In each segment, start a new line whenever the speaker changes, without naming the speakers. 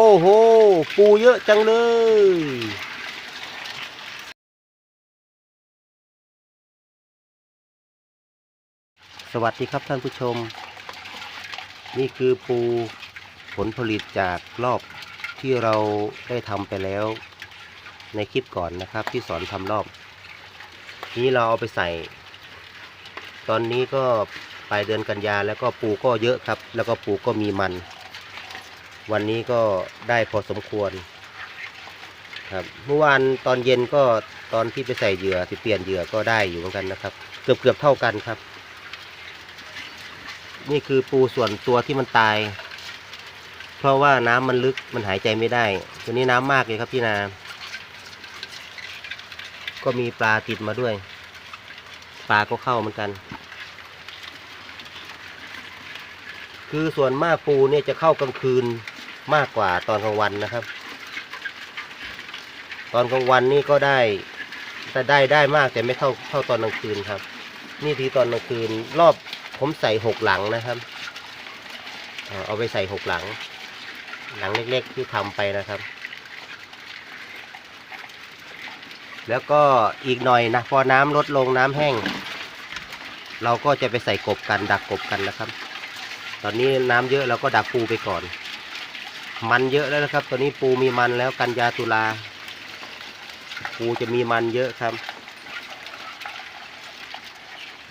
โอ้โห ปูเยอะจังเลยสวัสดีครับท่านผู้ชม นี่คือปูผลผลิตจากรอบที่เราได้ทำไปแล้วในคลิปก่อนนะครับ ที่สอนทำรอบ นี้เราเอาไปใส่ ตอนนี้ก็ปลายเดือนกันยาแล้วก็ปูก็เยอะครับ แล้วก็ปูก็มีมัน วันนี้ก็ได้พอสมควรครับเมื่อวานตอนเย็นก็ตอนที่ไปใส่เหยื่อที่เปลี่ยนเหยื่อก็ได้อยู่เหมือนกันนะครับ เกือบเกือบเท่ากันครับ นี่คือปูส่วนตัวที่มันตาย เพราะว่าน้ำมันลึกมันหายใจไม่ได้ ตัวนี้น้ำมากเลยครับพี่นา ก็มีปลาติดมาด้วย ปลาก็เข้าเหมือนกัน คือส่วนมากปูเนี่ยจะเข้ากลางคืน มากกว่าตอนกลางวันนะครับ ตอนกลางวันนี่ก็ได้แต่ได้ได้มากแต่ไม่เท่าเท่าตอนกลางคืนครับ นี่ทีตอนกลางคืนรอบผมใส่หกหลังนะครับ เอาไปใส่หกหลัง หลังเล็กๆที่ทำไปนะครับ แล้วก็อีกหน่อยนะพอน้ำลดลงน้ำแห้ง เราก็จะไปใส่กบกันดักกบกันนะครับ ตอนนี้น้ำเยอะเราก็ดักปูไปก่อน มันเยอะแล้วนะครับตอนนี้ปูมีมันแล้วกันยาตุลา ปูจะมีมันเยอะครับ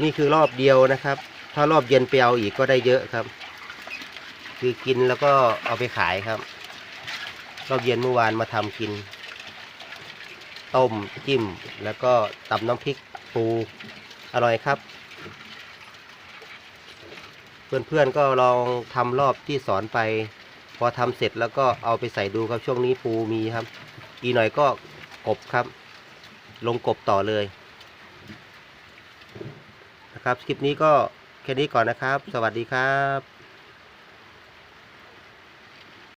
นี่คือรอบเดียวนะครับ ถ้ารอบเย็นไปเอาอีกก็ได้เยอะครับ คือกินแล้วก็เอาไปขายครับ รอบเย็นเมื่อวานมาทำกิน ต้มจิ้มแล้วก็ตำน้ำพริกปูอร่อยครับเพื่อนๆก็ลองทำรอบที่สอนไป พอทำเสร็จแล้วก็เอาไปใส่ดูครับช่วงนี้ปูมีครับ อีหน่อยก็กบครับ ลงกบต่อเลยนะครับคลิปนี้ก็แค่นี้ก่อนนะครับ สวัสดีครับ